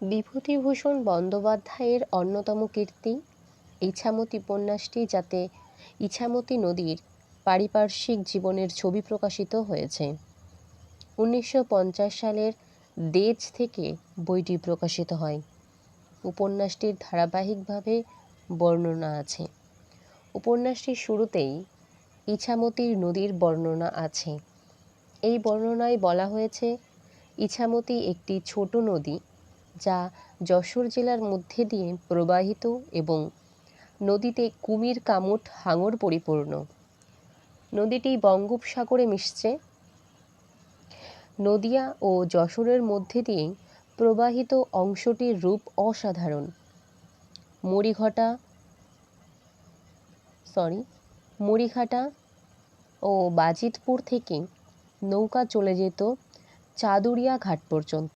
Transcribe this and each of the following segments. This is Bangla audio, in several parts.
বিভূতিভূষণ বন্দ্যোপাধ্যায়ের অন্যতম কীর্তি ইছামতী উপন্যাসটি যাতে ইছামতী নদীর পারিপার্শ্বিক জীবনের ছবি প্রকাশিত হয়েছে। উনিশশো পঞ্চাশ সালের দেজ থেকে বইটি প্রকাশিত হয়। উপন্যাসটির ধারাবাহিকভাবে বর্ণনা আছে। উপন্যাসটির শুরুতেই ইছামতীর নদীর বর্ণনা আছে। এই বর্ণনায় বলা হয়েছে, ইছামতি একটি ছোট নদী যা যশোর জেলার মধ্যে দিয়ে প্রবাহিত এবং নদীতে কুমির, কামুট, হাঙর পরিপূর্ণ। নদীটি বঙ্গোপসাগরে মিশছে। নদিয়া ও যশোরের মধ্যে দিয়ে প্রবাহিত অংশটির রূপ অসাধারণ। মরিঘটা সরি মুড়িঘাটা ও বাজিতপুর থেকে নৌকা চলে যেত চাদুরিয়া ঘাট পর্যন্ত।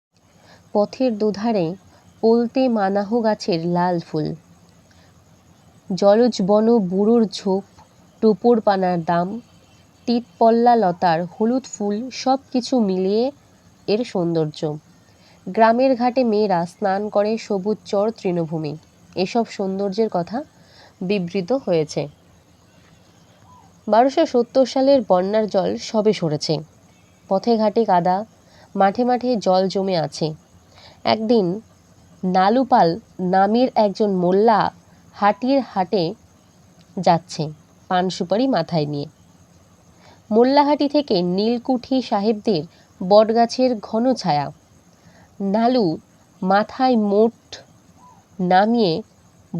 পথের দুধারে পলতে মানাহ গাছের লাল ফুল। জলজ বন বুড়োর ঝোপ, টোপর পানার দাম তিতপল্লা লতার হলুদ ফুল সব কিছু মিলিয়ে এর সৌন্দর্য। গ্রামের ঘাটে মেয়েরা স্নান করে সবুজ চর তৃণভূমি। এসব সৌন্দর্যের কথা বিবৃত হয়েছে। বারোশো সত্তর সালের বন্যার জল সবে সরেছে। পথে ঘাটে কাদা মাঠে মাঠে জল জমে আছে। একদিন নালুপাল নামের একজন মোল্লা হাটির হাটে যাচ্ছে পান সুপারি মাথায় নিয়ে। মোল্লাহাটি থেকে নীলকুঠি সাহেবদের বটগাছের ঘন ছায়া। নালু মাথায় মোট নামিয়ে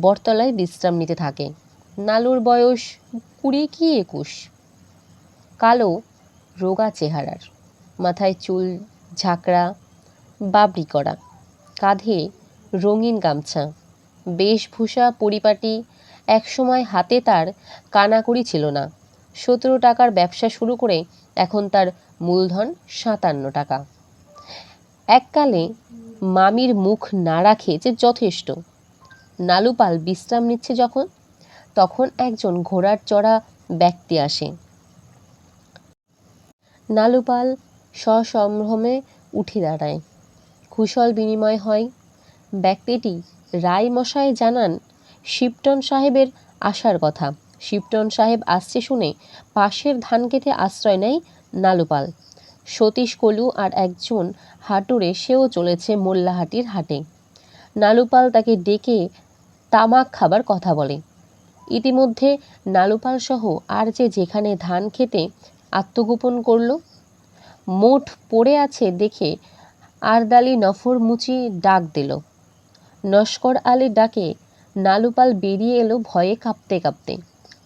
বটতলায় বিশ্রাম নিতে থাকে। নালুর বয়স কুড়ি কি একুশ। কালো, রোগা চেহারার। মাথায় চুল, ঝাঁকড়া, বাবরি করা। কাঁধে রঙিন গামছা। বেশভূষা পরিপাটি একসময় হাতে তার কানাকড়ি ছিল না। সতেরো টাকার ব্যবসা শুরু করে এখন তার মূলধন সাতান্ন টাকা। এককালে মামির মুখ না রাখে যে যথেষ্ট। নালুপাল বিশ্রাম নিচ্ছে যখন, তখন একজন ঘোড়ার চড়া ব্যক্তি আসে। নালুপাল সসম্ভ্রমে উঠে দাঁড়ায়। কুশল বিনিময় হয়। ব্যক্তিটি রায় মশাই জানান শিবটন সাহেবের আসার কথা। শিবটন সাহেব আসছে শুনে পাশের ধান খেতে আশ্রয় নেয় নালুপাল। সতীশ কলু আর একজন হাটুরে সেও চলেছে মোল্লাহাটির হাটে। নালুপাল তাকে ডেকে তামাক খাবার কথা বলে। ইতিমধ্যে নালুপাল সহ আর যে যেখানে ধান খেতে আত্মগোপন করল, মোট পড়ে আছে দেখে আরদালি নফর মুচি ডাক দিল। নস্কর আলীর ডাকে নালুপাল বেরিয়ে এলো ভয়ে কাঁপতে কাঁপতে।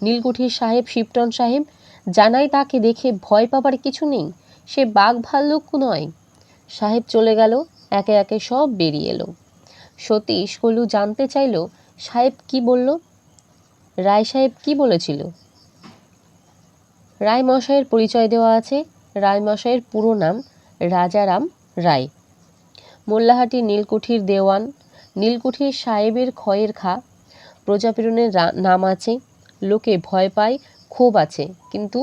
নীলকুঠির সাহেব, শিবটন সাহেব জানাই তাকে দেখে ভয় পাবার কিছু নেই, সে বাঘ ভাল্লুক নয়। সাহেব চলে গেল, একে একে সব বেরিয়ে এলো। সতীশ কলু জানতে চাইল, সাহেব কি বলল? রায় সাহেব কি বলেছিল? রায় মশাইয়ের পরিচয় দেওয়া আছে রায় মশাইয়ের পুরো নাম রাজারাম রায়। মোল্লাহাটি নীলকুঠির দেওয়ান, নীলকুঠির সাহেবের ক্ষয়ের খা। প্রজাপীড়নের নাম আছে, লোকে ভয় পায়, ক্ষোভ আছে, কিন্তু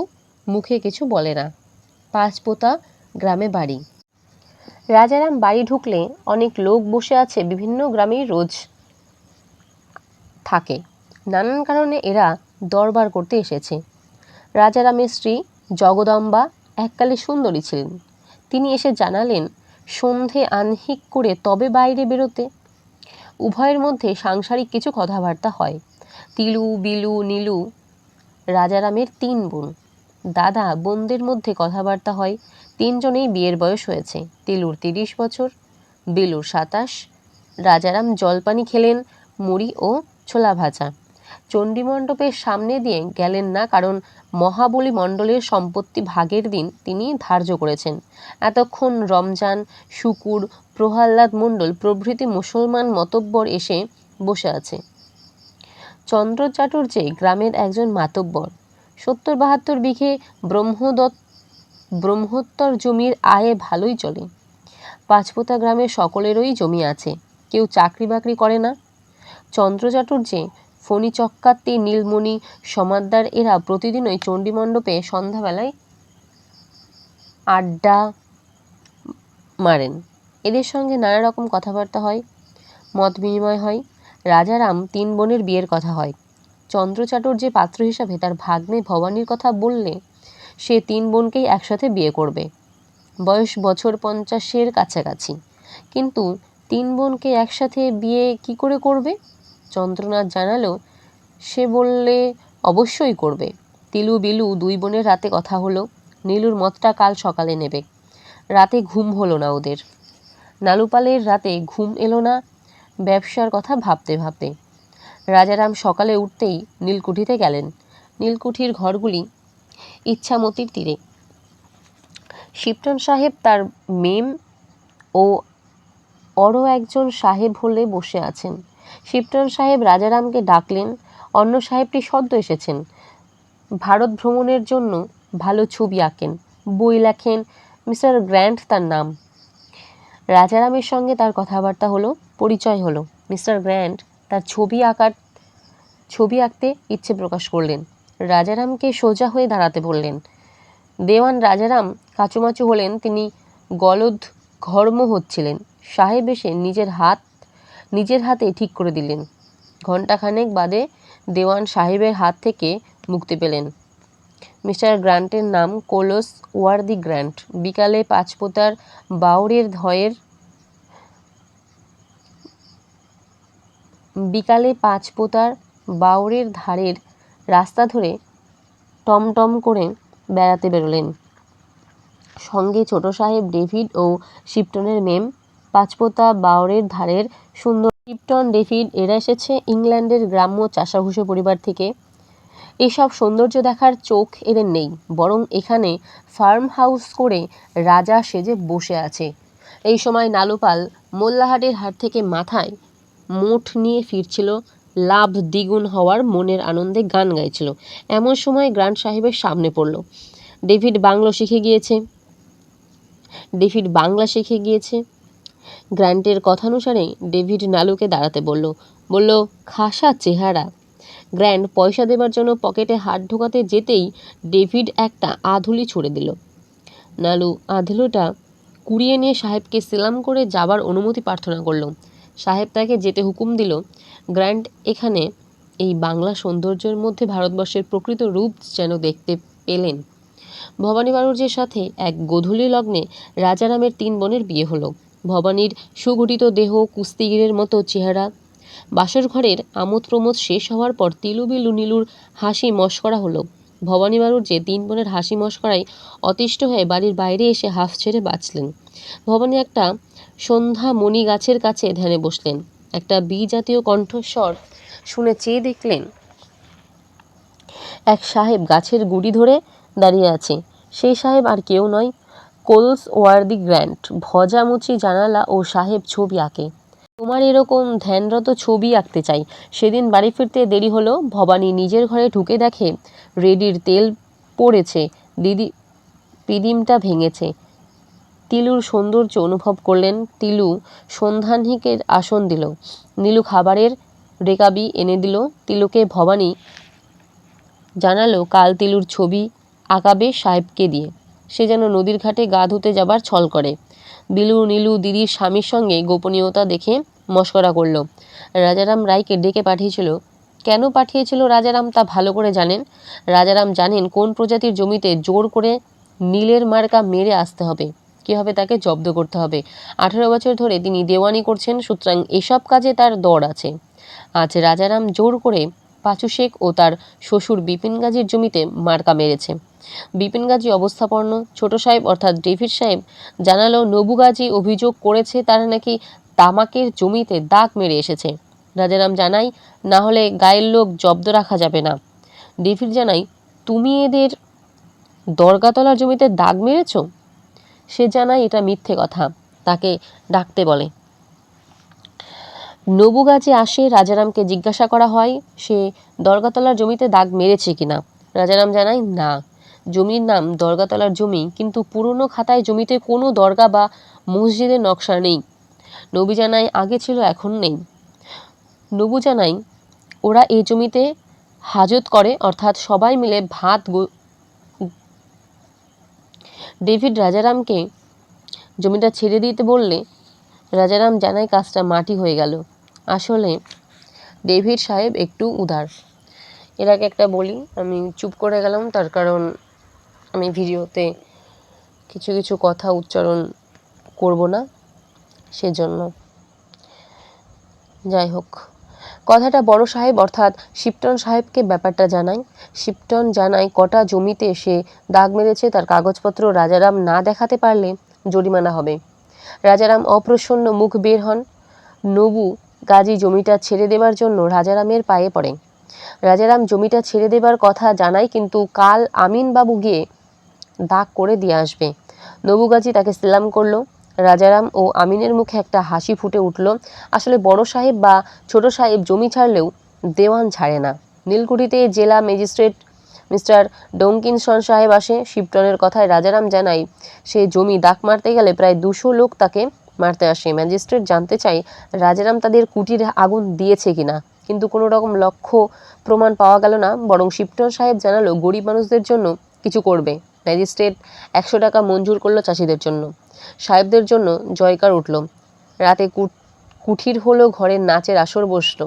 মুখে কিছু বলে না। পাঁচপোতা গ্রামে বাড়ি। রাজারাম বাড়ি ঢুকলে অনেক লোক বসে আছে বিভিন্ন গ্রামেই রোজ থাকে। নানান কারণে এরা দরবার করতে এসেছে। রাজারামের স্ত্রী জগদম্বা এককালে সুন্দরী ছিলেন। তিনি এসে জানালেন সন্ধে আহ্নিক করে তবে বাইরে বেরোতে। উভয়ের মধ্যে সাংসারিক কিছু কথাবার্তা হয়। তিলু, বিলু, নীলু, রাজারামের তিন বোন। দাদা, বোনদের মধ্যে কথাবার্তা হয়। তিনজনেই বিয়ের বয়স হয়েছে। তিলুর তিরিশ বছর, বিলুর সাতাশ, রাজারাম জলপানি খেলেন, মুড়ি ও ছোলা ভাজা। চণ্ডীমণ্ডপের সামনে দিয়ে গেলেন না কারণ মহাবলী মণ্ডলের সম্পত্তি ভাগের দিন তিনি ধার্য করেছেন। এতক্ষণ রমজান, শুকুর, প্রহ্লাদ মণ্ডল প্রভৃতি মুসলমান মতব্বর এসে বসে আছে। চন্দ্র চাটুর্যে গ্রামের একজন মাতব্বর। সত্তর বাহাত্তর বিঘে ব্রহ্মদত্ত, ব্রহ্মোত্তর জমির আয়ে ভালোই চলে। পাঁচপোতা গ্রামের সকলেরই জমি আছে। কেউ চাকরি বাকরি করে না। চন্দ্র চাটুর্যে ফণি চক্কার্তি, নীলমণি সমাদ্দার এরা প্রতিদিন প্রতিদিনই চণ্ডীমণ্ডপে সন্ধ্যাবেলায় আড্ডা মারেন। এদের সঙ্গে নানা রকম কথাবার্তা হয়, মত বিনিময় হয়। রাজারাম তিন বোনের বিয়ের কথা হয়। চন্দ্র যে পাত্র হিসাবে তার ভাগ্নে ভবানীর কথা বললে, সে তিন বোনকেই একসাথে বিয়ে করবে। বয়স বছর পঞ্চাশের কাছাকাছি। কিন্তু তিন বোনকে একসাথে বিয়ে কি করে করবে? চন্দ্রনাথ জানালো, সে বললে অবশ্যই করবে। তিলু বিলু দুই বোনের রাতে কথা হলো, নীলুর মতটা কাল সকালে নেবে। রাতে ঘুম হলো না ওদের। নালুপালের রাতে ঘুম এলো না, ব্যবসার কথা ভাবতে ভাবতে। রাজারাম সকালে উঠতেই নীলকুঠিতে গেলেন। নীলকুঠির ঘরগুলি ইচ্ছামতির তীরে। শিবটন সাহেব তার মেম ও অরও একজন সাহেব হলে বসে আছেন। শিবটন সাহেব রাজারামকে ডাকলেন। অন্য সাহেবটি সদ্য এসেছেন। ভারত ভ্রমণের জন্য ভালো ছবি আঁকেন, বই লেখেন, মিস্টার গ্র্যান্ট তার নাম। রাজারামের সঙ্গে তার কথাবার্তা হলো, পরিচয় হলো। মিস্টার গ্র্যান্ট তার ছবি আঁকার, ছবি আঁকতে ইচ্ছে প্রকাশ করলেন। রাজারামকে সোজা হয়ে দাঁড়াতে বললেন। দেওয়ান রাজারাম কাচুমাচু হলেন, তিনি গলদ ঘর্ম হচ্ছিলেন। সাহেব এসে নিজের হাত নিজের হাতে ঠিক করে দিলেন। ঘণ্টাখানেক বাদে দেওয়ান সাহেবের হাত থেকে মুক্তি পেলেন। মিস্টার গ্রান্টের নাম কোলোস ওয়ার্দি গ্র্যান্ট বিকালে পাঁচপোতার বাউরের ধয়ের বিকালে পাঁচপোতার বাউরের ধারের রাস্তা ধরে টমটম করে বেড়াতে বেরোলেন। সঙ্গে ছোট সাহেব ডেভিড ও শিপটনের মেম পাঁচপোতা বাওরের ধারের সুন্দর শিপটন ডেভিড এরা এসেছে ইংল্যান্ডের গ্রাম্য চাষাভুষো পরিবার থেকে। এসব সৌন্দর্য দেখার চোখ এদের নেই, বরং এখানে ফার্ম হাউস করে রাজা সেজে বসে আছে। এই সময় নালুপাল মোল্লাহাটের হাট থেকে মাথায় মোট নিয়ে ফিরছিল, লাভ দ্বিগুণ হওয়ার মনের আনন্দে গান গাইছিল। এমন সময় গ্রান্ড সাহেবের সামনে পড়ল। ডেভিড বাংলো শিখে গিয়েছে। ডেভিড বাংলা শিখে গিয়েছে। গ্র্যান্টের কথানুসারে ডেভিড নালুকে দাঁড়াতে বলল। বলল, খাসা চেহারা। গ্র্যান্ড পয়সা দেবার জন্য পকেটে হাত ঢোকাতে যেতেই ডেভিড একটা আধুলি ছুড়ে দিল। নালু আধুলোটা কুড়িয়ে নিয়ে সাহেবকে সেলাম করে যাবার অনুমতি প্রার্থনা করল। সাহেব তাকে যেতে হুকুম দিল গ্র্যান্ড এখানে এই বাংলা সৌন্দর্যের মধ্যে ভারতবর্ষের প্রকৃত রূপ যেন দেখতে পেলেন। ভবানী বাড়ুর্যের সাথে এক গোধূলি লগ্নে রাজারামের তিন বোনের বিয়ে হলো। ভবানীর সুগঠিত দেহ কুস্তিগিরের মতো চেহারা। বাসর ঘরের আমোদ প্রমোদ শেষ হওয়ার পর তিলু বিলু নীলুর হাসি মস্করা হলো। ভবানী বাড়ুর যে তিন বোনের হাসি মস্করায় অতিষ্ঠ হয়ে বাড়ির বাইরে এসে হাফ ছেড়ে বাঁচলেন। ভবানী একটা সন্ধ্যা মণি গাছের কাছে ধ্যানে বসলেন। একটা বি জাতীয় কণ্ঠস্বর শুনে চেয়ে দেখলেন, এক সাহেব গাছের গুড়ি ধরে দাঁড়িয়ে আছে। সেই সাহেব আর কেউ নয় কোলস ওয়ার্দি গ্র্যান্ট, ভজামুচি জানালা ও সাহেব ছবি আঁকে। তোমার এরকম ধ্যানরত ছবি আঁকতে চাই। সেদিন বাড়ি ফিরতে দেরি হলো, ভবানী নিজের ঘরে ঢুকে দেখে, রেডির তেল পড়েছে, দিদি পিদিমটা ভেঙেছে। তিলুর সৌন্দর্য অনুভব করলেন, তিলু সন্ধানহিকের আসন দিল। নীলু খাবারের রেকাবি এনে দিল, তিলুকে ভবানী জানালো, কাল তিলুর ছবি আঁকাবে সাহেবকে দিয়ে। সে যেন নদীর ঘাটে গা ধুতে যাবার ছল করে। বিলু, নীলু দিদির স্বামীর সঙ্গে গোপনীয়তা দেখে মস্করা করল। রাজারাম রায়কে ডেকে পাঠিয়েছিল। কেন পাঠিয়েছিল রাজারাম তা ভালো করে জানেন। রাজারাম জানেন কোন প্রজাতির জমিতে জোর করে নীলের মার্কা মেরে আসতে হবে। কীভাবে তাকে জব্দ করতে হবে। আঠেরো বছর ধরে তিনি দেওয়ানি করছেন, সুতরাং এসব কাজে তার দর আছে। আজ রাজারাম জোর করে পাঁচু শেখ ও তার শ্বশুর বিপিন গাজীর জমিতে মার্কা মেরেছে। বিপিন গাজী অবস্থাপন্ন ছোট সাহেব অর্থাৎ ডেভিড সাহেব জানালো, নবু গাজী অভিযোগ করেছে, তারা নাকি তামাকের জমিতে দাগ মেরে এসেছে। রাজারাম জানাই না হলে গায়ের লোক জব্দ রাখা যাবে না। ডেভিড জানাই তুমি এদের দরগাতলার জমিতে দাগ মেরেছ? সে জানায়, এটা মিথ্যে কথা। তাকে ডাকতে বলে। নবু আসে রাজারামকে জিজ্ঞাসা করা হয়, সে দরগাতলার জমিতে দাগ মেরেছে কিনা? রাজারাম জানায়, না। জমির নাম দরগাতলার জমি, কিন্তু পুরনো খাতায় জমিতে কোনো দরগা বা মসজিদের নকশা নেই। নবী জানায়, আগে ছিল, এখন নেই। নবু জানাই ওরা এই জমিতে হাজত করে, অর্থাৎ সবাই মিলে ভাত ডেভিড রাজারামকে জমিটা ছেড়ে দিতে বললে রাজারাম জানায় কাজটা মাটি হয়ে গেল। আসলে ডেভিড সাহেব একটু উদার। আগে একটা বলি, আমি চুপ করে গেলাম, তার কারণ আমি ভিডিওতে কিছু কিছু কথা উচ্চারণ করব না, সেজন্য। যাই হোক, কথাটা বড় সাহেব, অর্থাৎ শিপটন সাহেবকে ব্যাপারটা জানাই। শিপটন জানায় কটা জমিতে সে দাগ মেরেছে, তার কাগজপত্র রাজারাম না দেখাতে পারলে জরিমানা হবে। রাজারাম অপ্রসন্ন মুখ বের হন। নবু গাজী জমিটা ছেড়ে দেবার জন্য রাজারামের পায়ে পড়ে। রাজারাম জমিটা ছেড়ে দেবার কথা জানায় কিন্তু কাল আমিনবাবু গিয়ে দাগ করে দিয়ে আসবে। নবু গাজী তাকে সেলাম করল। রাজারাম ও আমিনের মুখে একটা হাসি ফুটে উঠল। আসলে বড় সাহেব বা ছোট সাহেব জমি ছাড়লেও দেওয়ান ছাড়ে না। নীলকুঠিতে জেলা ম্যাজিস্ট্রেট মিস্টার ডঙ্কিনসন সাহেব আসে শিবটনের কথায় রাজারাম জানায় সে জমি দাগ মারতে গেলে প্রায় দুশো লোক তাকে মারতে আসে। ম্যাজিস্ট্রেট জানতে চাই রাজারাম তাদের কুটির আগুন দিয়েছে কিনা, কিন্তু কোনো রকম লক্ষ্য প্রমাণ পাওয়া গেল না, বরং শিবটন সাহেব জানালো, গরিব মানুষদের জন্য কিছু করবে। ম্যাজিস্ট্রেট একশো টাকা মঞ্জুর করল চাষিদের জন্য। সাহেবদের জন্য জয়কার উঠল। রাতে কুঠির হলো ঘরের নাচের আসর বসল।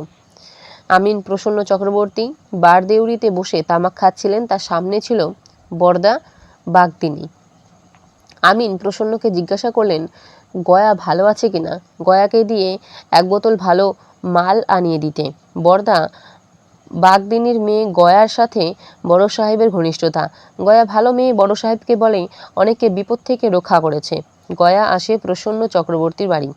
আমিন প্রসন্ন চক্রবর্তী বারদেউরিতে বসে তামাক খাচ্ছিলেন, তার সামনে ছিল বরদা বাগদিনী। আমিন প্রসন্নকে জিজ্ঞাসা করলেন, গয়া ভালো আছে কিনা? গয়াকে দিয়ে এক বোতল ভালো মাল আনিয়ে দিতে। বরদা বাগদিনীর মেয়ে গয়ার সাথে বড় সাহেবের ঘনিষ্ঠতা। গয়া ভালো মেয়ে বড় সাহেবকে বলে, অনেককে বিপদ থেকে রক্ষা করেছে। গয়া আসে প্রসন্ন চক্রবর্তীর বাড়ি।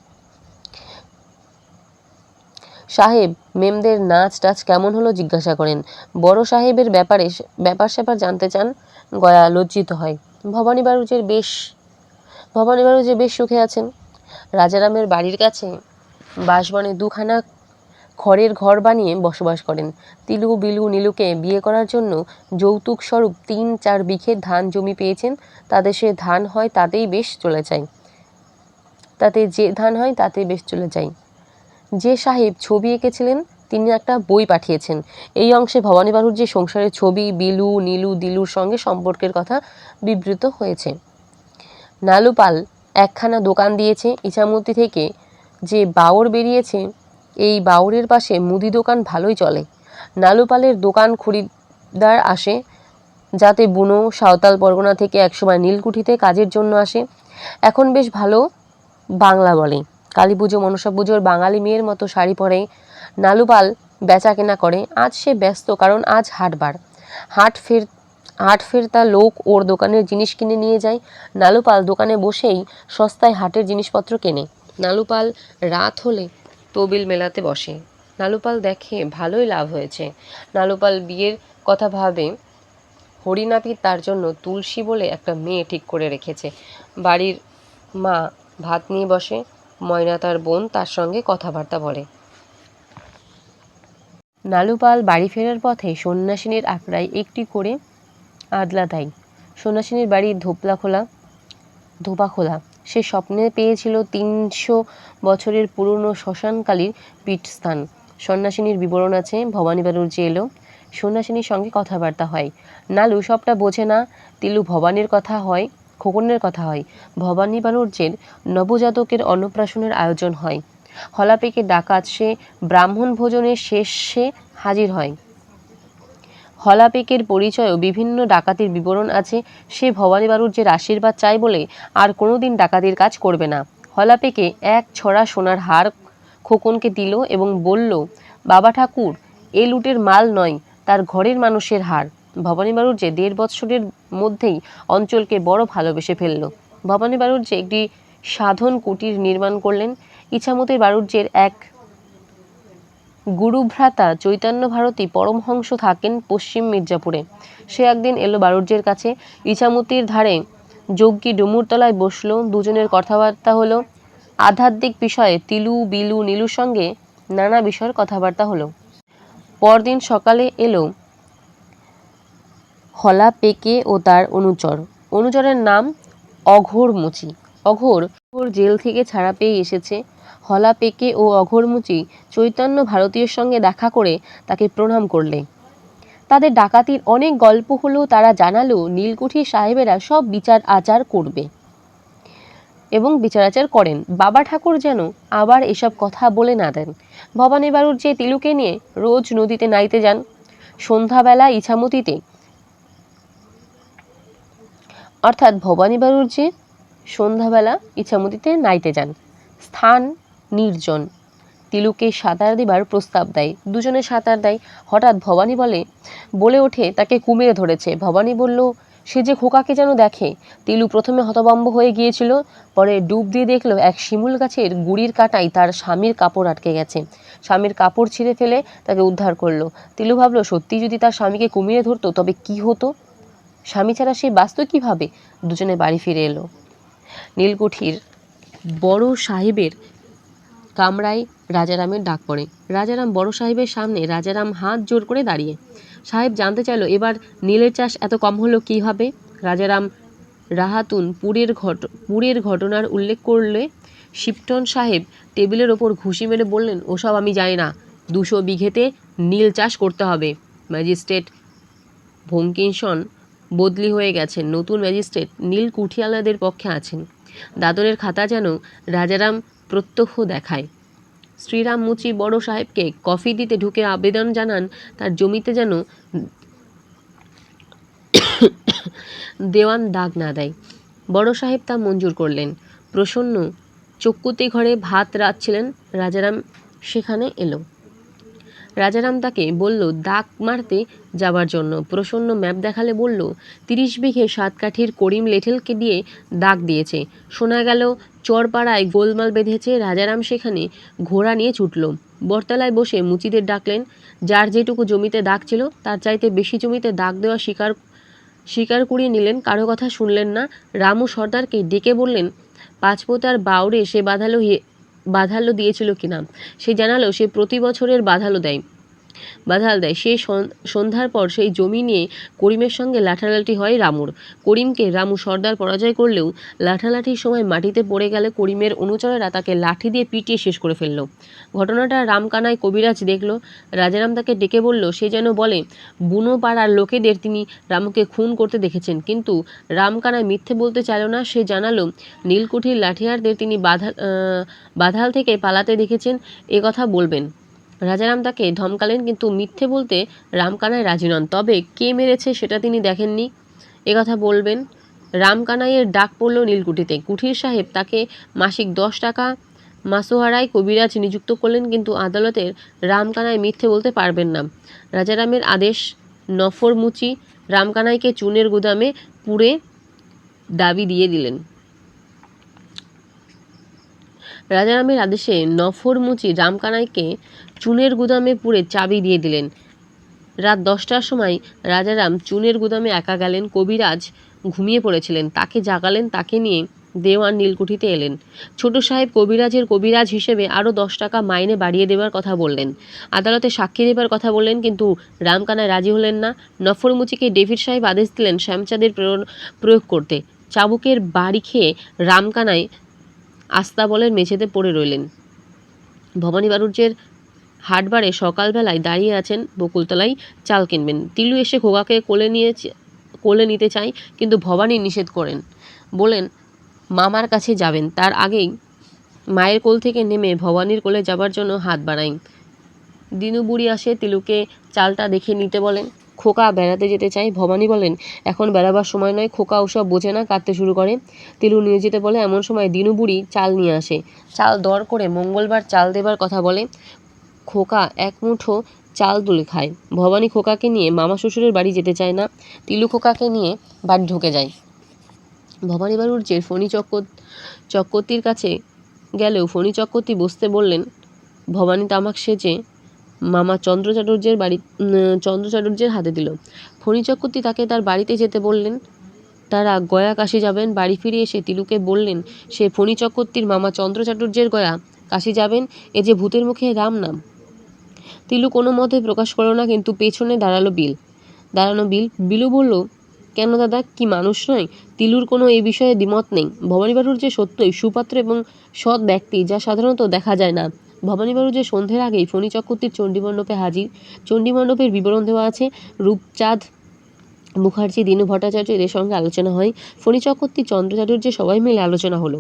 সাহেব, মেমদের নাচ টাচ কেমন হলো জিজ্ঞাসা করেন। বড় সাহেবের ব্যাপারে ব্যাপার স্যাপার জানতে চান, গয়া লজ্জিত হয়। ভবানী বাড়ুজের বেশ ভবানী বাড়ুজে বেশ সুখে আছেন। রাজারামের বাড়ির কাছে বাসবনে দুখানা খড়ের ঘর বানিয়ে বসবাস করেন। তিলু বিলু নীলুকে বিয়ে করার জন্য যৌতুক স্বরূপ তিন চার বিঘে ধান জমি পেয়েছেন তাদের সে ধান হয় তাতেই বেশ চলে যায়। তাতে যে ধান হয় তাতেই বেশ চলে যায়। যে সাহেব ছবি এঁকেছিলেন, তিনি একটা বই পাঠিয়েছেন। এই অংশে ভবানী বাবুর যে সংসারের ছবি, বিলু, নীলু, দিলুর সঙ্গে সম্পর্কের কথা বিবৃত হয়েছে। নালু পাল একখানা দোকান দিয়েছে ইছামতি থেকে, যে বাওর বেরিয়েছে, এই বাউরের পাশে মুদি দোকান ভালোই চলে। নালুপালের দোকান খরিদ্দার আসে, যাতে বুনো সাঁওতাল পরগনা থেকে একসময় নীলকুঠিতে কাজের জন্য আসে। এখন বেশ ভালো বাংলা বলে। কালী পুজো, মনসা পুজোর বাঙালি মেয়ের মতো শাড়ি পরে নালুপাল বেচা কেনা করে। আজ সে ব্যস্ত, কারণ আজ হাটবার। হাট ফের, হাট ফেরতা লোক ওর দোকানের জিনিস কিনে নিয়ে যায়। নালুপাল দোকানে বসেই সস্তায় হাটের জিনিসপত্র কেনে। নালুপাল রাত হলে তবিল মেলাতে বসে। নালুপাল দেখে ভালোই লাভ হয়েছে। নালুপাল বিয়ের কথা ভাবে হরিনাথি তার জন্য তুলসী বলে একটা মেয়ে ঠিক করে রেখেছে। বাড়ির মা ভাত নিয়ে বসে। ময়না তার বোন তার সঙ্গে কথাবার্তা বলে। নালুপাল বাড়ি ফেরার পথে সন্ন্যাসিনীর আখড়ায় একটি করে আদলা দেয় সন্ন্যাসিনীর বাড়ি ধোপলা খোলা, ধোপা খোলা। সে স্বপ্নে পেয়েছিল তিনশো বছরের পুরনো শ্মশানকালীর পীঠস্থান। সন্ন্যাসিনীর বিবরণ আছে, ভবানী যে এলো। সন্ন্যাসিনীর সঙ্গে কথাবার্তা হয়। নালু সবটা বোঝে না, তিলু ভবানীর কথা হয়। খোকনের কথা হয়। ভবানী বাড়ুর্যের নবজাতকের অন্নপ্রাশনের আয়োজন হয়। হলাপেকে ডাকাত সে ব্রাহ্মণ ভোজনের শেষে হাজির হয়। হলাপেকের পরিচয়ও বিভিন্ন ডাকাতির বিবরণ আছে। সে ভবানী বাড়ুর্যের আশীর্বাদ চায় বলে আর কোনোদিন ডাকাতির কাজ করবে না। হলাপেকে এক ছড়া সোনার হার খোকনকে দিল এবং বলল, বাবা ঠাকুর, এ লুটের মাল নয়, তার ঘরের মানুষের হার। ভবানী বাড়ুর্যে দেড় বৎসরের মধ্যেই অঞ্চলকে বড় ভালোবেসে ফেলল। ভবানী বাড়ুর্যে একটি সাধন কুটির নির্মাণ করলেন, ইছামতির বাড়ুর্যের এক গুরুভ্রাতা চৈতন্য ভারতী পরমহংস থাকেন পশ্চিম মির্জাপুরে। সে একদিন এলো বাড়ুর্যের কাছে, ইছামতির ধারে যজ্ঞী ডুমুরতলায় বসল। দুজনের কথাবার্তা হলো, আধ্যাত্মিক বিষয়ে তিলু, বিলু, নীলুর সঙ্গে নানা বিষয়ের কথাবার্তা হলো। পরদিন সকালে এলো হলা পেকে ও তার অনুচর। অনুচরের নাম অঘোরমুচি অঘোর অঘোর জেল থেকে ছাড়া পেয়ে এসেছে। হলা পেকে ও অঘোরমুচি চৈতন্য ভারতীয়ের সঙ্গে দেখা করে তাকে প্রণাম করলে। তাদের ডাকাতির অনেক গল্প হলেও তারা জানালো, নীলকুঠি সাহেবেরা সব বিচার আচার করবে এবং বিচারাচার করেন। বাবা ঠাকুর যেন আবার এসব কথা বলে না দেন। ভবানী বাড়ুর যে তিলুকে নিয়ে রোজ নদীতে নাইতে যান, সন্ধ্যাবেলা ইছামতিতে অর্থাৎ ভবানী বাড়ুর যে সন্ধ্যাবেলা ইছামতিতে নাইতে যান। স্থান নির্জন। তিলুকে সাঁতার দেবার প্রস্তাব দেয়। দুজনে সাঁতার দেয়। হঠাৎ ভবানী বলে বলে ওঠে, তাকে কুমিরে ধরেছে। ভবানী বলল, সে যে খোকাকে যেন দেখে। তিলু প্রথমে হতবম্ব হয়ে গিয়েছিল, পরে ডুব দিয়ে দেখল, এক শিমুল গাছের গুড়ির কাঁটায় তার স্বামীর কাপড় আটকে গেছে। স্বামীর কাপড় ছিঁড়ে ফেলে তাকে উদ্ধার করল। তিলু ভাবলো সত্যি যদি তার স্বামীকে কুমিরে ধরতো, তবে কি হতো? স্বামী ছাড়া সে বাঁচত কীভাবে? দুজনে বাড়ি ফিরে এলো। নীলকুঠির বড় সাহেবের কামরায় রাজারামের ডাক পড়ে। রাজারাম বড় সাহেবের সামনে রাজারাম হাত জোর করে দাঁড়িয়ে। সাহেব জানতে চাইলো, এবার নীলের চাষ এত কম হলো কী হবে? রাজারাম রাহাতুন পুরের ঘট, পুরের ঘটনার উল্লেখ করলে শিপটন সাহেব টেবিলের ওপর ঘুষি মেরে বললেন, ওসব আমি জানি না। দুশো বিঘেতে নীল চাষ করতে হবে। ম্যাজিস্ট্রেট ভঙ্কিনসন বদলি হয়ে গেছেন নতুন ম্যাজিস্ট্রেট নীল কুঠিয়ালাদের পক্ষে আছেন। দাদরের খাতা যেন রাজারাম প্রত্যক্ষ দেখায়। শ্রীরাম মুচি বড় সাহেবকে কফি দিতে ঢুকে আবেদন জানান, তার জমিতে যেন দেওয়ান দাগ না দেয়। বড় সাহেব তা মঞ্জুর করলেন। প্রসন্ন চক্কুতে ঘরে ভাত রাঁধছিলেন, রাজারাম সেখানে এলো। রাজারাম তাকে বলল, দাগ মারতে যাবার জন্য। প্রসন্ন ম্যাপ দেখালে বলল, তিরিশ বিঘে সাত কাঠির করিম লেঠেলকে দিয়ে দাগ দিয়েছে। শোনা গেল, চরপাড়ায় গোলমাল বেঁধেছে রাজারাম সেখানে ঘোড়া নিয়ে ছুটল। বরতলায় বসে মুচিদের ডাকলেন, যার যেটুকু জমিতে দাগ ছিল, তার চাইতে বেশি জমিতে দাগ দেওয়া শিকার স্বীকার করিয়ে নিলেন। কারও কথা শুনলেন না। রামু সর্দারকে ডেকে বললেন, পাঁচপোতার বাউরে সে বাঁধালো বাধালো দিয়েছিল কিনা? সে জানালো সে প্রতি বছরের বাধালো দেয়। বাধাল দেয়। সে সন- সন্ধ্যার পর সেই জমি নিয়ে করিমের সঙ্গে লাঠালাঠি হয় রামুর। করিমকে রামু সর্দার পরাজয় করলেও লাঠালাঠির সময় মাটিতে পড়ে গেলে করিমের অনুচরেরা। তাকে লাঠি দিয়ে পিটিয়ে শেষ করে ফেলল। ঘটনাটা রামকানায় কবিরাজ দেখল। রাজারাম তাকে ডেকে বলল, সে যেন বলে, বুনো পাড়ার লোকেদের তিনি রামুকে খুন করতে দেখেছেন। কিন্তু রামকানায় মিথ্যে বলতে চাইল না। সে জানালো, নীলকুঠির লাঠিয়ারদের তিনি বাধা বাধাল থেকে পালাতে দেখেছেন। এ কথা বলবেন। রাজারাম তাকে ধমকালেন, কিন্তু মিথ্যে বলতে রামকানাই রাজি নন। তবে কে মেরেছে সেটা তিনি দেখেননি। কথা বলবেন, রামকানাইয়ের ডাক পড়ল নীলকুঠিতে। কুঠির সাহেব তাকে মাসিক দশ টাকা, মাসোহারায় কবিরাজ নিযুক্ত করলেন, কিন্তু আদালতের রামকানাই মিথ্যে বলতে পারবেন না। রাজারামের আদেশ, নফর মুচি রামকানাইকে চুনের গুদামে পুড়ে দাবি দিয়ে দিলেন। রাজারামের আদেশে নফর মুচি রামকানাইকে চুনের গুদামে পুড়ে চাবি দিয়ে দিলেন। রাত দশটার সময় রাজারাম চুনের গুদামে একা গেলেন, কবিরাজ ঘুমিয়ে পড়েছিলেন। তাকে জাগালেন, তাকে নিয়ে দেওয়ান নীলকুঠিতে এলেন। ছোট সাহেব কবিরাজের কবিরাজ হিসেবে আরও দশ টাকা মাইনে বাড়িয়ে দেবার কথা বললেন। আদালতে সাক্ষী দেবার কথা বললেন, কিন্তু রামকানায় রাজি হলেন না। নফরমুচিকে ডেভিড সাহেব আদেশ দিলেন শ্যামচাঁদের প্রেরণ প্রয়োগ করতে। চাবুকের বাড়ি খেয়ে রামকানায় আস্তাবলের মেঝেতে পড়ে রইলেন। ভবানী বাড়ুর্যের হাটবারে সকালবেলায় দাঁড়িয়ে আছেন বকুলতলায় চাল কিনবেন। তিলু এসে খোকাকে কোলে নিয়ে কোলে নিতে চায়, কিন্তু ভবানী নিষেধ করেন। বলেন, মামার কাছে যাবেন। তার আগেই মায়ের কোল থেকে নেমে ভবানীর কোলে যাবার জন্য হাত বাড়াই। দিনু বুড়ি আসে তিলুকে চালটা দেখে নিতে বলেন। খোকা বেড়াতে যেতে চাই ভবানী বলেন, এখন বেড়াবার সময় নয়, খোকা ওসব বোঝে না, কাঁদতে শুরু করে। তিলু নিয়ে যেতে বলে, এমন সময় দিনু বুড়ি চাল নিয়ে আসে। চাল দর করে মঙ্গলবার চাল দেবার কথা বলে। খোকা এক মুঠো চাল তুলে খায়। ভবানী খোকাকে নিয়ে মামা শ্বশুরের বাড়ি যেতে চায় না, তিলু খোকাকে নিয়ে বাড়ি ঢুকে যায়। ভবানী বাড়ুর যে ফণি চক্র চক্রবর্তীর কাছে গেলেও ফণি চক্রবর্তী বসতে বললেন, ভবানী তামাক সেজে মামা চন্দ্র চাটুর্যের বাড়ি চন্দ্র চাটুর্যের হাতে দিল। ফণি চক্রবর্তী তাকে তার বাড়িতে যেতে বললেন। তারা গয়া কাশি যাবেন, বাড়ি ফিরে এসে তিলুকে বললেন, সে ফণি চক্রবর্তীর মামা চন্দ্র চাটুর্যের গয়া কাশি যাবেন, এ যে ভূতের মুখে রাম নাম। তিলু কোনো মতে প্রকাশ করল না, কিন্তু পেছনে দাঁড়াল বিল। দাঁড়ানো বিল, বিলু বলল, কেন দাদা, কি মানুষ নয়? তিলুর কোনো এই বিষয়ে দ্বিমত নেই। ভবানীবাড়ুর যে সত্যই সুপাত্র এবং সৎ ব্যক্তি, যা সাধারণত দেখা যায় না। ভবানীবাড়ু যে সন্ধ্যের আগেই ফণি চক্রবর্তীর চণ্ডীমণ্ডপে হাজির। চণ্ডীমণ্ডপের বিবরণ দেওয়া আছে, রূপচাঁদ মুখার্জি, দীনু ভট্টাচার্য এদের সঙ্গে আলোচনা হয়। ফণি চক্রবর্তী চন্দ্র চাটুর্যে সবাই মিলে আলোচনা হলো।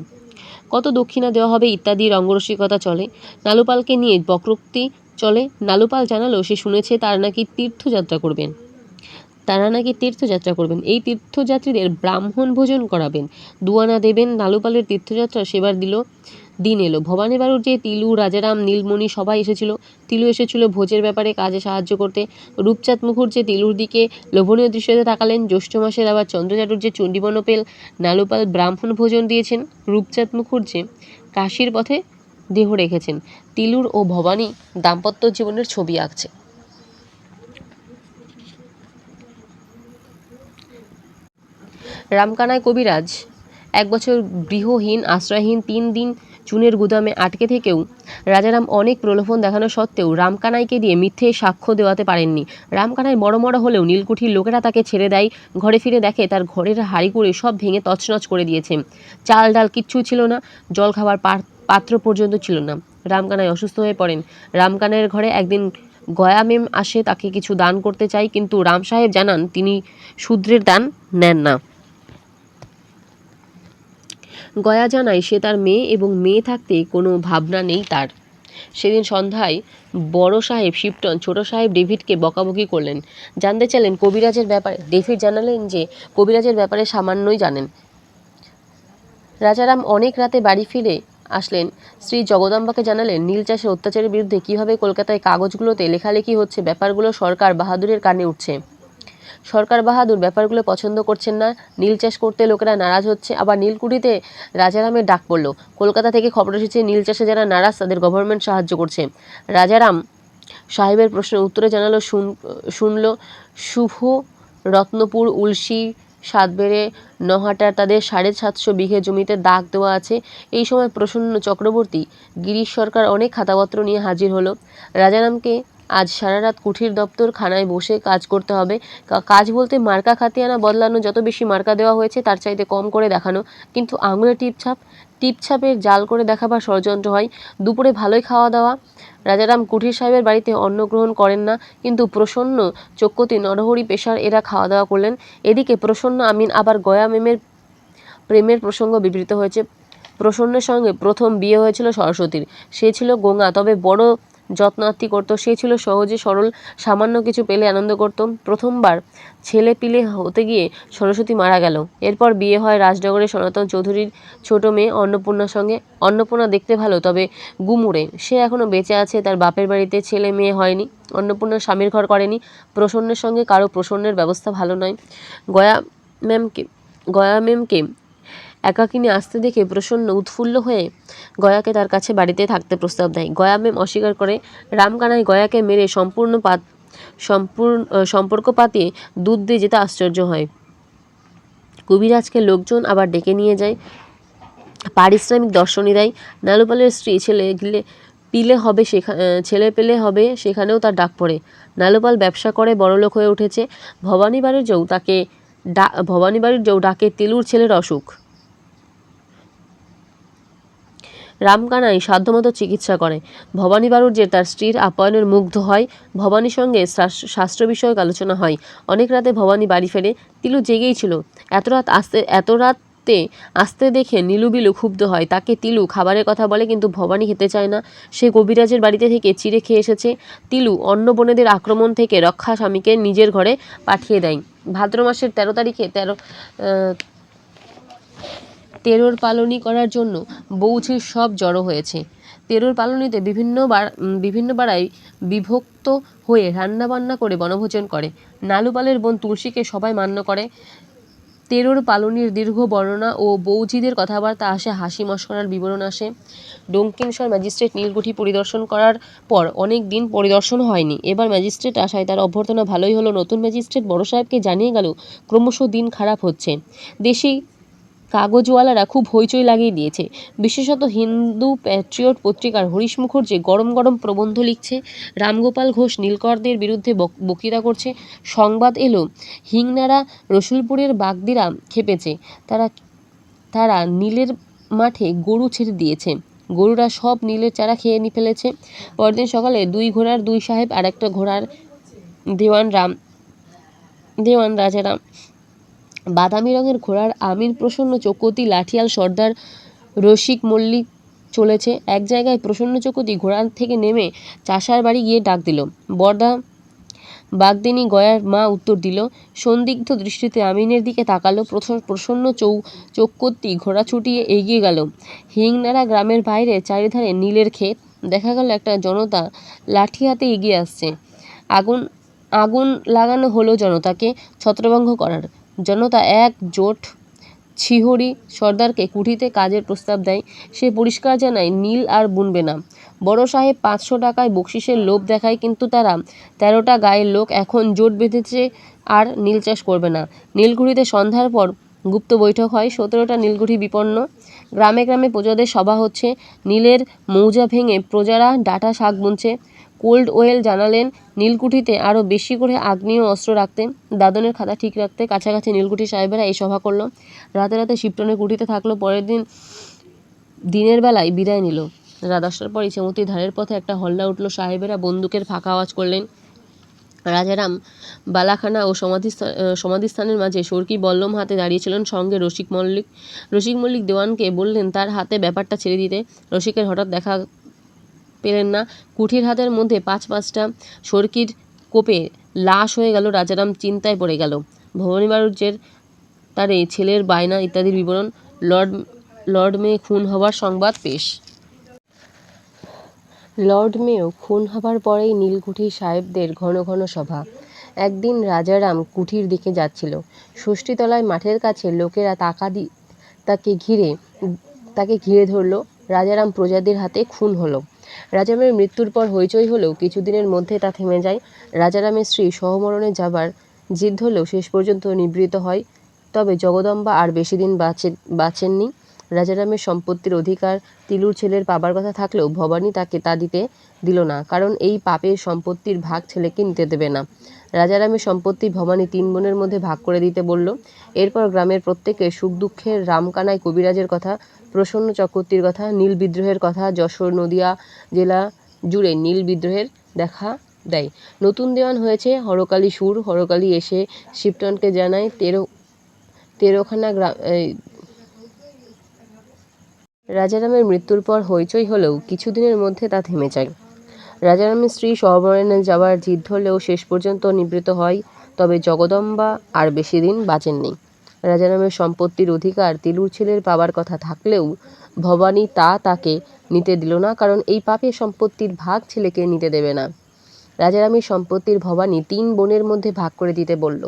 কত দক্ষিণা দেওয়া হবে ইত্যাদি রঙ্গরসিকতা চলে। নালুপালকে নিয়ে বক্রোক্তি চলে। নালুপাল জানালো, সে শুনেছে তারা নাকি তীর্থযাত্রা করবেন। তারা নাকি তীর্থযাত্রা করবেন। এই তীর্থযাত্রীদের ব্রাহ্মণ ভোজন করাবেন। দুয়ানা দেবেন নালুপালের তীর্থযাত্রা সেবার দিল। দিন এলো। ভবানী বাড়ুর যে তিলু, রাজারাম, নীলমণি সবাই এসেছিল। তিলু এসেছিল ভোজের ব্যাপারে কাজে সাহায্য করতে। রূপচাঁদ মুখুর্জি তিলুর দিকে লোভনীয় দৃশ্যতে তাকালেন, জ্যৈষ্ঠ মাসের আবার চন্দ্রচাটুর্যে চণ্ডীবনপেল নালুপাল ব্রাহ্মণ ভোজন দিয়েছেন। রূপচাঁদ মুখুর্জি কাশির পথে দেহ রেখেছেন। তিলুর ও ভবানী দাম্পত্য জীবনের ছবি আঁকছে। রামকানায় কবিরাজ, এক বছর গৃহহীন, আশ্রয়হীন, তিন দিন চুনের গুদামে আটকে থেকেও রাজারাম অনেক প্রলোভন দেখানো সত্ত্বেও রামকানাইকে দিয়ে মিথ্যে সাক্ষ্য দেওয়াতে পারেননি। রামকানাই বড় বড় হলেও নীলকুঠির লোকেরা তাকে ছেড়ে দেয়, ঘরে ফিরে দেখে তার ঘরের হাড়ি করে সব ভেঙে তছনছ করে দিয়েছে। চাল ডাল কিচ্ছু ছিল না জল খাবার পা- পাত্র পর্যন্ত ছিল না। রামকানাই অসুস্থ হয়ে পড়েন। রামকানাইয়ের ঘরে একদিন গয়া মেম আসে, তাকে কিছু দান করতে চাই, কিন্তু রাম সাহেব জানান, তিনি শূদ্রের দান নেন না। গয়া জানায়, সে তার মেয়ে এবং মেয়ে থাকতে কোনো ভাবনা নেই তার। সেদিন সন্ধ্যায় বড় সাহেব শিপটন ছোট সাহেব ডেভিডকে বকাবকি করলেন। জানতে চাইলেন, কবিরাজের ব্যাপারে, ডেভিড জানালেন যে, কবিরাজের ব্যাপারে সামান্যই জানেন। রাজারাম অনেক রাতে বাড়ি ফিরে আসলেন। শ্রী জগদম্বাকে জানালেন, নীল চাষের অত্যাচারের বিরুদ্ধে কীভাবে কলকাতায় কাগজগুলোতে লেখালেখি হচ্ছে ব্যাপারগুলো সরকার বাহাদুরের কানে উঠছে। সরকার বাহাদুর ব্যাপারগুলো পছন্দ করছেন না, নীল চাষ করতে লোকেরা নারাজ হচ্ছে, আবার নীলকুঠিতে রাজারামের ডাক পড়ল। কলকাতা থেকে খবর এসেছে, নীল চাষে যারা নারাজ, তাদের গভর্নমেন্ট সাহায্য করছে। রাজারাম সাহেবের প্রশ্নের উত্তরে জানালো, শুন শুনল, শুভ রত্নপুর, উলসি সাতবেড়ে নহাটার তাদের সাড়ে সাতশো বিঘে জমিতে দাগ দেওয়া আছে। এই সময় প্রসন্ন চক্রবর্তী, গিরিশ সরকার অনেক খাতাপত্র নিয়ে হাজির হলো। রাজারামকে আজ সারা রাত কুঠির দপ্তর খানায় বসে কাজ করতে হবে। কাজ বলতে মার্কা খাতিয়ানা বদলানো, যত বেশি মার্কা দেওয়া হয়েছে তার চাইতে কম করে দেখানো। কিন্তু আঙুলে টিপছাপ, টিপছাপের জাল করে দেখাবার ষড়যন্ত্র হয়। দুপুরে ভালোই খাওয়া দাওয়া রাজারাম কুঠির সাহেবের বাড়িতে অন্ন গ্রহণ করেন না, কিন্তু প্রসন্ন চক্রতি নরহরি পেশার এরা খাওয়া দাওয়া করলেন। এদিকে প্রসন্ন আমিন আবার গয়া মেমের প্রেমের প্রসঙ্গ বিবৃত হয়েছে। প্রসন্নের সঙ্গে প্রথম বিয়ে হয়েছিল সরস্বতীর। সে ছিল গঙ্গা তবে বড় যত্নার্থী করতো। সে ছিল সহজে সরল, সামান্য কিছু পেলে আনন্দ করত। প্রথমবার ছেলে পিলে হতে গিয়ে সরস্বতী মারা গেল। এরপর বিয়ে হয় রাজনগরের সনাতন চৌধুরীর ছোট মেয়ে অন্নপূর্ণার সঙ্গে। অন্নপূর্ণা দেখতে ভালো, তবে গুমুরে সে এখনও বেঁচে আছে, তার বাপের বাড়িতে ছেলে মেয়ে হয়নি। অন্নপূর্ণা স্বামীর ঘর করেনি। প্রসন্নের সঙ্গে কারও প্রসন্নের ব্যবস্থা ভালো নয়। গয়া ম্যামকে গয়া ম্যামকে একাকিনী আসতে দেখে প্রসন্ন উৎফুল্ল হয়ে গয়াকে তার কাছে বাড়িতে থাকতে প্রস্তাব দেয়। গয়া মেম অস্বীকার করে রামকানাই গয়াকে মেরে সম্পূর্ণ পাত, সম্পূর্ণ সম্পর্ক পাতিয়ে দুধ দিয়ে যেতে আশ্চর্য হয়। কবিরাজকে লোকজন আবার ডেকে নিয়ে যায়, পারিশ্রমিক দর্শনী দেয়। নালুপালের স্ত্রী ছেলে গিলে, পিলে হবে সেখা ছেলে পেলে হবে সেখানেও তার ডাক পড়ে। নালুপাল ব্যবসা করে, বড়লোক হয়ে উঠেছে। ভবানী বাড়ির জৌ তাকে ডা ভবানী বাড়ির জৌ ডাকে তেলুর ছেলের অসুখ। রামকানাই সাধ্যমতো চিকিৎসা করে। ভবানী বাড়ুর যে তার স্ত্রীর আপ্যায়নের মুগ্ধ হয়, ভবানীর সঙ্গে শাস- শাস্ত্র বিষয়ক আলোচনা হয়। অনেক রাতে ভবানী বাড়ি ফেরে তিলু জেগেই ছিল। এত রাত আসতে এত রাতে আসতে দেখে নীলু বিলু ক্ষুব্ধ হয়। তাকে তিলু খাবারের কথা বলে কিন্তু ভবানী খেতে চায় না। সে কবিরাজের বাড়িতে থেকে চিড়ে খেয়ে এসেছে। তিলু অন্য বোনেদের আক্রমণ থেকে রক্ষা স্বামীকে নিজের ঘরে পাঠিয়ে দেয়। ভাদ্র মাসের তেরো তারিখে তেরো তেরোর পালনি করার জন্য বৌঝির সব জড়ো হয়েছে। তেরোর পালনিতে বিভিন্ন বিভিন্ন পাড়ায় বিভক্ত হয়ে রান্নাবান্না করে বনভোজন করে। নালুপালের বোন তুলসীকে সবাই মান্য করে। তেরোর পালনির দীর্ঘ বর্ণনা ও বৌঝিদের কথাবার্তা আসে, হাসি মস্করার বিবরণ আসে। ডঙ্কিনস্বর ম্যাজিস্ট্রেট নীলকুঠি পরিদর্শন করার পর অনেক দিন পরিদর্শন হয়নি। এবার ম্যাজিস্ট্রেট আসায় তার অভ্যর্থনা ভালোই হলো। নতুন ম্যাজিস্ট্রেট বড় সাহেবকে জানিয়ে গেল, ক্রমশ দিন খারাপ হচ্ছে। দেশি কাগজওয়ালারা খুব হইচই লাগিয়ে দিয়েছে। বিশেষত হিন্দু প্যাট্রিয়ট পত্রিকার হরিশ মুখর্জি গরম গরম প্রবন্ধ লিখছে, রামগোপাল ঘোষ নীলকরদের বিরুদ্ধে বক- বক্তৃতা করছে, সংবাদ এলো, হিংনারা রসুলপুরের বাগদিরা খেপেছে, তারা তারা নীলের মাঠে গরু ছেড়ে দিয়েছে, গরুরা সব নীলের চারা খেয়ে নি ফেলেছে। পরদিন সকালে দুই ঘোড়ার দুই সাহেব আর একটা ঘোড়ার দেওয়ান রাম, দেওয়ান রাজারাম বাদামি রঙের ঘোড়ার আমির প্রসন্ন চকতি লাঠিয়াল সর্দার রসিক মল্লিক চলেছে। এক জায়গায় প্রসন্ন চকুতি ঘোড়া থেকে নেমে চাষার বাড়ি গিয়ে ডাক দিল। বরদা বাগদিনী গয়ার মা উত্তর দিল, সন্দিগ্ধ দৃষ্টিতে আমিনের দিকে তাকালো প্রসন্ন চৌ চক্কতি ঘোড়া ছুটিয়ে এগিয়ে গেল। হিংনারা গ্রামের বাইরে চারিধারে নীলের ক্ষেত। দেখা গেল একটা জনতা লাঠি হাতে এগিয়ে আসছে। আগুন আগুন লাগানো হলো জনতাকে ছত্রভঙ্গ করার। জনতা এক জোট। ছিহরি সর্দারকে কুঠিতে কাজের প্রস্তাব দেয়। সে পরিষ্কার জানায়, নীল আর বুনবে না। বড় সাহেব পাঁচশো টাকায় বকশিসের লোভ দেখায়, কিন্তু তারা তেরোটা গায়ের লোক এখন জোট বেঁধেছে আর নীল চাষ করবে না। নীলকুঠিতে সন্ধ্যার পর গুপ্ত বৈঠক হয়। সতেরোটা নীলকুঠি বিপন্ন। গ্রামে গ্রামে প্রজাদের সভা হচ্ছে। নীলের মৌজা ভেঙে প্রজারা ডাটা শাক বুনছে। কোল্ড ওয়েল জানালেন, নীলকুঠিতে আরও বেশি করে আগ্নেয় অস্ত্র রাখতে। দাদনের খাতা ঠিক রাখতে কাছাকাছি নীলকুঠি সাহেবেরা এই সভা করল। রাতে রাতে শিবটনের কুঠিতে থাকল, পরের দিন দিনের বেলায় বিদায় নিল। রাত দশটার পর ইছামতির ধারের পথে একটা হল্লা উঠল। সাহেবেরা বন্দুকের ফাঁকা আওয়াজ করলেন। রাজারাম বালাখানা ও সমাধিস্থা সমাধিস্থানের মাঝে সরকি বল্লম হাতে দাঁড়িয়েছিলেন সঙ্গে রসিক মল্লিক। রসিক মল্লিক দেওয়ানকে বললেন, তার হাতে ব্যাপারটা ছেড়ে দিতে। রসিকের হঠাৎ দেখা পেলেন না। কুঠির হাতের মধ্যে পাঁচ পাঁচটা সরকির কোপে লাশ হয়ে গেল। রাজারাম চিন্তায় পড়ে গেল। ভবানী বাণিজ্যের তার এই ছেলের বায়না ইত্যাদির বিবরণ লর্ড লর্ড মেয়ে খুন হবার সংবাদ পেশ। লর্ড মেয়েও খুন হবার পরেই নীলকুঠি সাহেবদের ঘন ঘন সভা। একদিন রাজারাম কুঠির দিকে যাচ্ছিল। ষষ্ঠীতলায় মাঠের কাছে লোকেরা তাকা দি, তাকে ঘিরে তাকে ঘিরে ধরল। রাজারাম প্রজাদের হাতে খুন হলো। রাজারামের মৃত্যুর পর হইচই হলেও কিছুদিনের মধ্যে তা থেমে যায়। রাজারামের স্ত্রী সহমরণে যাবার জিদ হলেও শেষ পর্যন্ত নিবৃত হয়। তবে জগদম্বা আর বেশি দিন বাঁচে বাঁচেননি। রাজারামের সম্পত্তির অধিকার তিলুর ছেলের পাবার কথা থাকলেও ভবানী তাকে তা দিতে দিল না, কারণ এই পাপের সম্পত্তির ভাগ ছেলেকে নিতে দেবে না। রাজারামের সম্পত্তি ভবানী তিন বোনের মধ্যে ভাগ করে দিতে বলল। এরপর গ্রামের প্রত্যেকে সুখ দুঃখের রামকানাই কবিরাজের কথা প্রসন্ন চক্রবর্তীর কথা, নীল বিদ্রোহের কথা যশোর নদিয়া জেলা জুড়ে নীল বিদ্রোহের দেখা দেয়। নতুন দেওয়ান হয়েছে হরকালী সুর। হরকালী এসে শিবটনকে জানায় তেরো, তেরোখানা গ্রাম রাজারামের মৃত্যুর পর হইচই হলেও কিছুদিনের মধ্যে তা থেমে যায়। রাজারামের স্ত্রী সহবরণে যাওয়ার জিদ ধরলেও শেষ পর্যন্ত নিবৃত হয়, তবে জগদম্বা আর বেশি দিন বাঁচেননি। রাজারামের সম্পত্তির অধিকার তিলুর ছেলের পাবার কথা থাকলেও ভবানী তা তাকে নিতে দিল না, কারণ এই পাপের সম্পত্তির ভাগ ছেলেকে নিতে দেবে না। রাজারামের সম্পত্তির ভবানী তিন বোনের মধ্যে ভাগ করে দিতে বলল।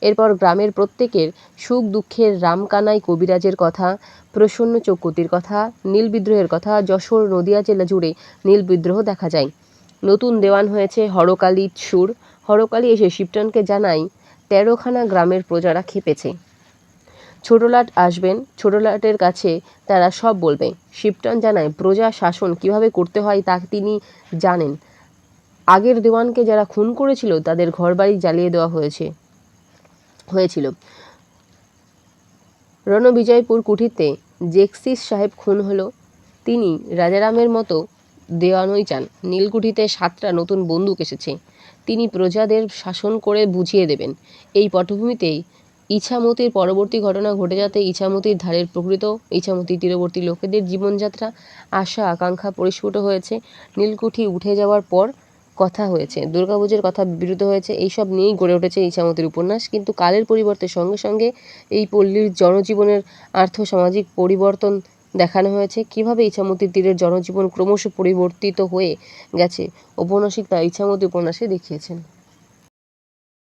এরপর গ্রামের প্রত্যেকের সুখ দুঃখের রামকানাই কবিরাজের কথা, প্রসন্ন চকুতির কথা, নীল বিদ্রোহের কথা, যশোর নদিয়া জেলা জুড়ে নীল বিদ্রোহ দেখা যায়। নতুন দেওয়ান হয়েছে হরকালী সুর। হরকালী এসে শিবটনকে জানায়, তেরোখানা গ্রামের প্রজারা খেপেছে। ছোটলাট আসবেন, ছোটলাটের কাছে তারা সব বলবে। শিবটন জানায়, প্রজা শাসন কীভাবে করতে হয় তা তিনি জানেন। আগের দেওয়ানকে যারা খুন করেছিল তাদের ঘরবাড়ি জ্বালিয়ে দেওয়া হয়েছে, হয়েছিল। রণবিজয়পুর কুঠিতে জেক্সিস সাহেব খুন হলো। তিনি রাজারামের মতো দেওয়ানই চান। নীলকুঠিতে সাতটা নতুন বন্দুক এসেছে। তিনি প্রজাদের শাসন করে বুঝিয়ে দেবেন। এই পটভূমিতেই ইছামতির পরবর্তী ঘটনা ঘটে যাতে ইছামতির ধারের প্রকৃত ইছামতির তীরবর্তী লোকেদের জীবনযাত্রা আশা, আকাঙ্ক্ষা পরিস্ফুট হয়েছে। নীলকুঠি উঠে যাওয়ার পর কথা হয়েছে। দুর্গাপুজোর কথা বিরুদ্ধ হয়েছে। এইসব নিয়েই গড়ে উঠেছে ইছামতির উপন্যাস। কিন্তু কালের পরিবর্তে সঙ্গে সঙ্গে এই পল্লীর জনজীবনের আর্থ সামাজিক পরিবর্তন দেখানো হয়েছে। কীভাবে ইছামতির তীরের জনজীবন ক্রমশ পরিবর্তিত হয়ে গেছে? ঔপন্যাসিক তা ইছামতি উপন্যাসে দেখিয়েছেন।